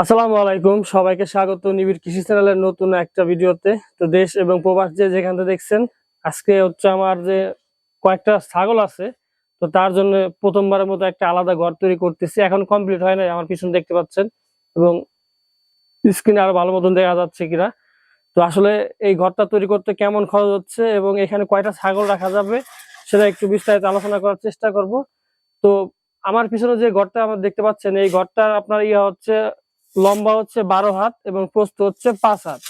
আসসালামু আলাইকুম। সবাইকে স্বাগত নিবিড় কৃষি চ্যানেলের নতুন একটা ভিডিওতে। তো দেশ এবং প্রবাস যে যেখান থেকে দেখছেন, আজকে হচ্ছে আমার যে কয়েকটা ছাগল আছে, তো তার জন্য প্রথমবারের মতো একটা আলাদা ঘর তৈরি করতেছি। এখন কমপ্লিট হয় নাই, আমার পিছনে দেখতে পাচ্ছেন। এবং স্ক্রিনে আরও ভালো মতন দেখা যাচ্ছে কিনা। তো আসলে এই ঘরটা তৈরি করতে কেমন খরচ হচ্ছে এবং এখানে কয়টা ছাগল রাখা যাবে, সেটা একটু বিস্তারিত আলোচনা করার চেষ্টা করব। তো আমার পিছনে যে ঘরটা আমার দেখতে পাচ্ছেন, এই ঘরটার আপনার ইয়ে হচ্ছে লম্বা হচ্ছে বারো হাত এবং প্রস্থ হচ্ছে পাঁচ হাত।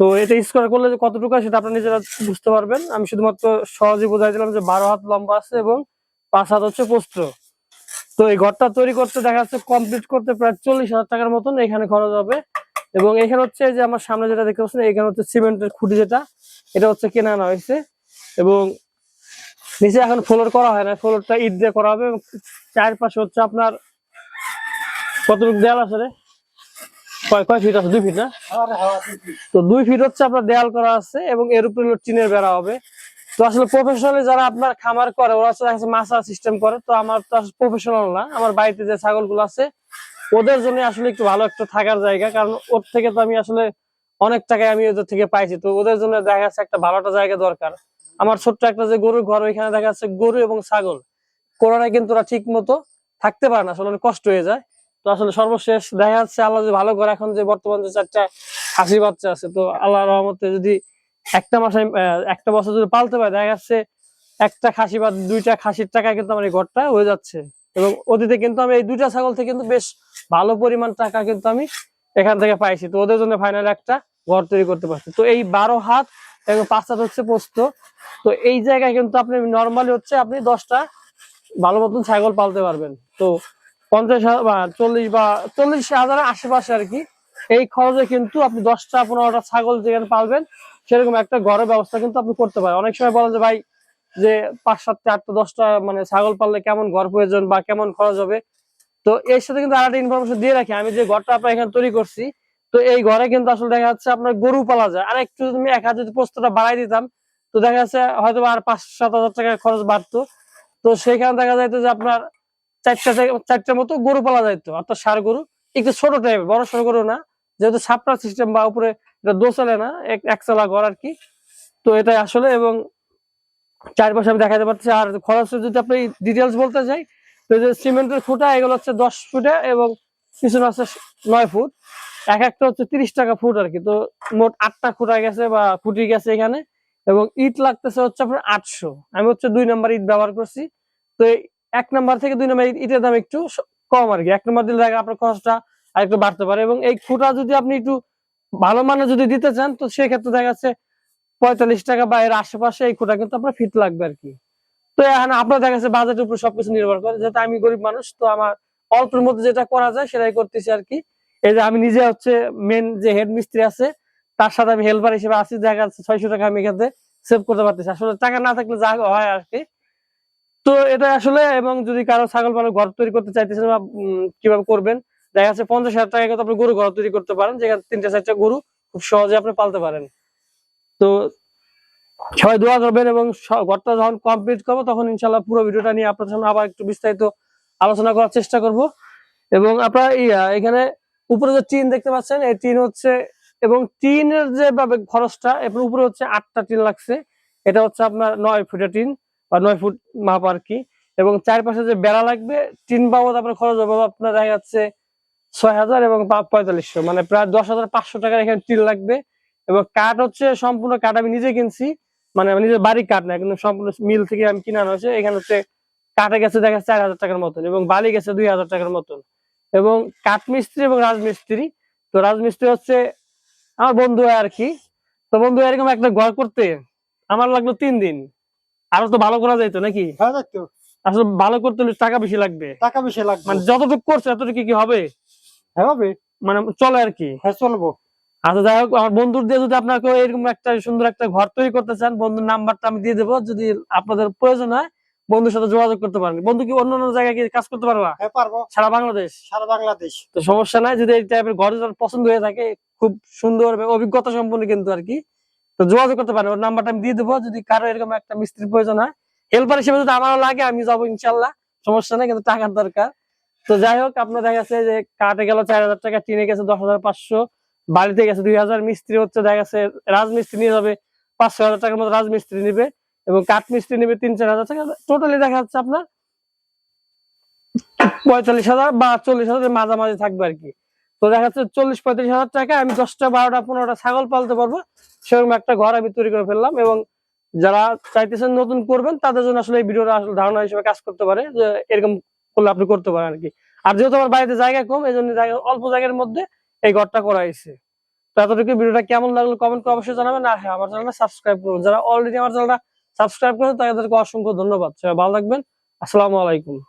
তো এটা স্কোয়ার করলে যে কতটুকু সেটা আপনারা নিজেরা বুঝতে পারবেন। আমি শুধুমাত্র সহজে বোঝাই দিলাম যে বারো হাত লম্বা আছে এবং পাঁচ হাত হচ্ছে প্রস্থ। তো এই ঘরটা তৈরি করতে দেখা যাচ্ছে কমপ্লিট করতে প্রায় চল্লিশ হাজার টাকার মতন এখানে খরচ হবে। এবং এখানে হচ্ছে যে আমার সামনে যেটা দেখতে পাচ্ছেন, এখানে হচ্ছে সিমেন্টের খুঁটি যেটা, এটা হচ্ছে কেনা আনা হয়েছে। এবং নিচে এখন ফ্লোর করা হয় না, ফ্লোরটা ইট দিয়ে করা হবে এবং চারপাশে হচ্ছে আপনার কতটুকু দেয়াল আছে রে? কয় কয় ফিট আছে? দুই ফিট না? তো দুই ফিট হচ্ছে আপনার দেয়াল করা আছে এবং এর উপরে টিনের বেড়া হবে। তো আসলে প্রফেশনালি যারা আপনার খামার করে ওরা হচ্ছে মাছা সিস্টেম করে। তো আমার তো প্রফেশনাল না। আমার বাড়িতে যে ছাগলগুলো আছে ওদের জন্য আসলে একটু ভালো একটা থাকার জায়গা। কারণ ওর থেকে তো আমি আসলে অনেক টাকায় আমি ওদের থেকে পাইছি। তো ওদের জন্য দেখা যাচ্ছে একটা ভালো একটা জায়গা দরকার। আমার ছোট্ট একটা যে গরুর ঘর ওইখানে দেখা যাচ্ছে গরু এবং ছাগল। কোরআনায় কিন্তু ওরা ঠিক মতো থাকতে পারে না। আসলে অনেক কষ্ট হয়ে যায়। তো আসলে সর্বশেষ দেখা যাচ্ছে আল্লাহ যে ভালো করে এখন যে বর্তমান যে চারটা হাসি বাচ্চা আছে, তো আল্লাহ রহমতে যদি একটা মাসে একটা বছর যদি পালতে পারে, দেখা যাচ্ছে একটা খাসি বা দুইটা খাসির টাকা কিন্তু আমার এই ঘরটা হয়ে যাচ্ছে। এবং অতীতে কিন্তু আমি এই দুইটা ছাগল থেকে কিন্তু বেশ ভালো পরিমাণ টাকা কিন্তু আমি এখান থেকে পাইছি। তো ওদের জন্য ফাইনাল একটা ঘর তৈরি করতে পারছি। তো এই বারো হাত এবং পাঁচ হাত হচ্ছে পোস্ত। তো এই জায়গায় কিন্তু আপনি নর্মালি হচ্ছে আপনি দশটা ভালো মতন ছাগল পালতে পারবেন। তো পঞ্চাশ বা চল্লিশ বা চল্লিশ হাজারের আশেপাশে আর কি। এই খরচে কিন্তু আপনি দশটা, পনেরোটা ছাগল যেখানে পালবেন, সেরকম একটা ঘরের ব্যবস্থা কিন্তু আপনি করতে পারেন। অনেক সময় বলেন যে, ভাই, যে পাঁচ সাতটা, আটটা, দশটা মানে ছাগল পাললে কেমন ঘর প্রয়োজন বা কেমন খরচ হবে? তো এর সাথে কিন্তু আরেকটা ইনফরমেশন দিয়ে রাখি। আমি যে ঘরটা আপনার এখানে তৈরি করছি, তো এই ঘরে কিন্তু আসলে দেখা যাচ্ছে আপনার গরু পালা যায়। আর একটু আমি এক হাজার পোস্তটা বাড়াই দিতাম, তো দেখা যাচ্ছে হয়তো আর পাঁচ, সাত হাজার টাকার খরচ বাড়তো। তো সেখানে দেখা যাইতো যে আপনার চারটা থেকে চারটার মতো গরু পালা যাইতো। অর্থাৎ সার গরু, একটু ছোট টাইপের বড় সড় গরু না। যেহেতু সাপটা সিস্টেম বা উপরে এটা দোচালে না, এক একচালা ঘর আর কি। তো এটাই আসলে এবং চারপাশে আমি দেখাতে পারছি আর খরচ যদি আপনি ডিটেলস বলতে চাই তো যে সিমেন্টের খুঁটা, এগুলো হচ্ছে দশ ফুটে এবং পিছনে আছে নয় ফুট। এক একটা হচ্ছে তিরিশ টাকা ফুট আর কি। তো মোট আটটা খুঁটা গেছে বা খুঁটি গেছে এখানে। এবং ইট লাগতেছে হচ্ছে আপনার আটশো। আমি হচ্ছে দুই নাম্বার ইট ব্যবহার করছি। তো এক নাম্বার থেকে দুই নাম্বার ইটের দাম একটু কম আর কি এক নাম্বার দিলে আপনার খরচটা আর একটু বাড়তে পারে এবং এই খুঁটা যদি আপনি একটু ভালো মানে যদি দিতে চান, তো সেক্ষেত্রে দেখা যাচ্ছে পঁয়তাল্লিশ টাকা বা এর আশেপাশে এই খুঁটা কিন্তু আপনার ফিট লাগবে আর কি তো এখন আপনার দেখা যাচ্ছে বাজেটের উপর সবকিছু নির্ভর করে। যেহেতু আমি গরিব মানুষ, তো আমার অল্পের মধ্যে যেটা করা যায় সেটাই করতেছি আর কি এই যে আমি নিজে হচ্ছে মেন যে হেড মিস্ত্রি আছে, তার সাথে আমি হেল্পার হিসেবে আছি। দেখা যাচ্ছে ছয়শো টাকা আমি এখানে সেভ করতে পারতেছি। আসলে টাকা না থাকলে যা হয় আর কি তো এটা আসলে, এবং যদি কারও ছাগল পালন ঘর তৈরি করতে চাইতেছেন বা কীভাবে করবেন, দেখা যাচ্ছে পঞ্চাশ হাজার টাকা আপনি গরু ঘর তৈরি করতে পারেন, যেখানে তিনটা চারটা গরু খুব সহজে আপনি পালতে পারেন। তো সবাই দোয়া করবেন এবং ঘরটা যখন কমপ্লিট করব, তখন ইনশাল্লাহ পুরো ভিডিওটা নিয়ে আপনার সামনে আবার একটু বিস্তারিত আলোচনা করার চেষ্টা করব। এবং আপনারা এখানে উপরে যে টিন দেখতে পাচ্ছেন, এই টিন হচ্ছে, এবং টিনের যে খরচটা এরপর উপরে হচ্ছে আটটা টিন লাগছে। এটা হচ্ছে আপনার নয় ফুটের টিন। বা নয় ফুট মাপ আর কি এবং চারপাশে যে বেড়া লাগবে টিন বাবদ আপনার খরচ হবে। আপনার দেখা যাচ্ছে ছয় হাজার এবং পঁয়তাল্লিশশো। মানে প্রায় দশ হাজার পাঁচশো টাকার এখানে টিন লাগবে। এবং কাঠ হচ্ছে সম্পূর্ণ কাঠ আমি নিজে কিনছি। মানে নিজের বাড়ির কাঠ না কিন্তু সম্পূর্ণ মিল থেকে আমি কিনে আনা হয়েছে। এখানে হচ্ছে কাঠে গেছে দেখা যাচ্ছে চার হাজার টাকার মতন এবং বালি গেছে দুই হাজার টাকার মতন। এবং কাঠ মিস্ত্রি এবং রাজমিস্ত্রি। তো রাজমিস্ত্রি হচ্ছে আমার বন্ধু আর কি। তো বন্ধু এরকম একটা ঘর করতে আমার লাগল তিন দিন। আরও তো ভালো করা যাইতো নাকি? হ্যাঁ আসলে ভালো করতে হলে টাকা বেশি লাগবে। টাকা বেশি লাগবে। মানে যতটুকু করছে এতটুকু কি হবে? হ্যাঁ হবে। মানে চলে আর কি। হ্যাঁ চলবো। আচ্ছা যাই হোক আমার বন্ধুর দিয়ে যদি আপনাকে এরকম একটা সুন্দর একটা ঘর তৈরি করতে চান বন্ধুর নাম্বারটা আমি দিয়ে দেবো। যদি আপনাদের প্রয়োজন হয় বন্ধুর সাথে যোগাযোগ করতে পারেন। বন্ধু কি অন্য অন্য জায়গায় কাজ করতে পারবা? হ্যাঁ পারব। সারা বাংলাদেশ? সারা বাংলাদেশ। তো সমস্যা নাই যদি এই টাইপের ঘর পছন্দ হয়ে থাকে খুব সুন্দর অভিজ্ঞতা সম্পন্ন কিন্তু আর কি। তো যোগাযোগ করতে পারেন। ওর নাম্বারটা আমি দিয়ে দেবো। যদি কারও এরকম একটা মিস্ত্রির প্রয়োজন হয় হেল্পার হিসেবে যদি আমারও লাগে, আমি যাব ইনশাল্লাহ। সমস্যা নাই, কিন্তু টাকার দরকার। তো যাই হোক, আপনার দেখা যাচ্ছে যে কাটে গেল চার হাজার টাকা, টিনে গেছে দশ হাজার পাঁচশো, বাড়িতে গেছে দুই হাজার, মিস্ত্রি হচ্ছে দেখা যাচ্ছে রাজমিস্ত্রি নিয়ে যাবে, পাঁচ ছয় হাজার টাকার মতো রাজমিস্ত্রি নিবে এবং কাঠ মিস্ত্রি নিবে তিন, চার হাজার টাকা। টোটালি দেখা যাচ্ছে আপনার পঁয়তাল্লিশ হাজার বা চল্লিশ হাজারের মাঝামাঝি থাকবে আর কি। তো দেখা যাচ্ছে চল্লিশ পঁয়ত্রিশ হাজার টাকা আমি দশটা, বারোটা, পনেরোটা ছাগল পালতে পারব। সেরকম একটা ঘর আমি তৈরি করে ফেললাম এবং যারা চাইতেছেন নতুন করবেন, তাদের জন্য আসলে এই ভিডিওটা আসলে ধারণা হিসেবে কাজ করতে পারে যে এরকম করলে আপনি করতে পারেন আর কি আর যেহেতু আমার বাড়িতে জায়গা কম এই জন্য অল্প জায়গার মধ্যে এই ঘরটা করা হয়েছে। তো এতটুকু ভিডিওটা কেমন লাগল কমেন্ট করে অবশ্যই জানাবেন। আর হ্যাঁ আমার চ্যানেলটা সাবস্ক্রাইব করুন। যারা অলরেডি আমার চ্যানেলটা সাবস্ক্রাইব করেন তাদেরকে অসংখ্য ধন্যবাদ। সবাই ভালো থাকবেন। আসসালামু আলাইকুম।